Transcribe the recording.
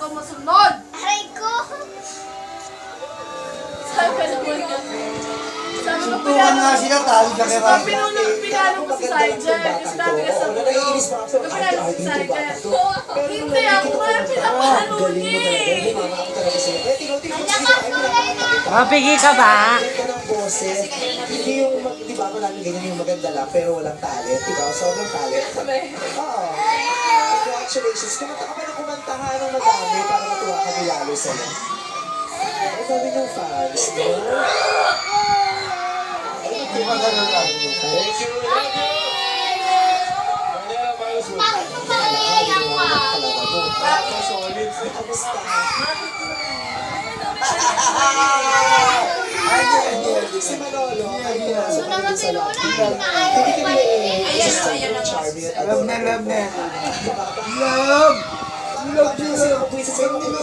ko masunod. Aray ko! Sabi ko naman nga. Sabi ko Suntukan nga sila, tali ka kay Sabi Ram. pinunod, pinalo ko si Sajan. Kasi sabi ka sa pulo. Sabi pinalo ko si Sajan. Hindi ako nga, pinapalo niya eh. Mapigi ka ba? Boses. Hindi yung, di ba ako namin ganyan yung maganda lang, pero walang talent. Ikaw, sobrang talent. Oo. Congratulations. Kumanta ka pa ng kumanta ha ng madami para matuwa kami lalo sa'yo. Ang dami ng fans, no? Thank you. Naiiyak ka? Kamusta? Si Manolo, ay na ayaw Hindi ko charming at Love na love na. Love! Love you. sa'yo, tinuro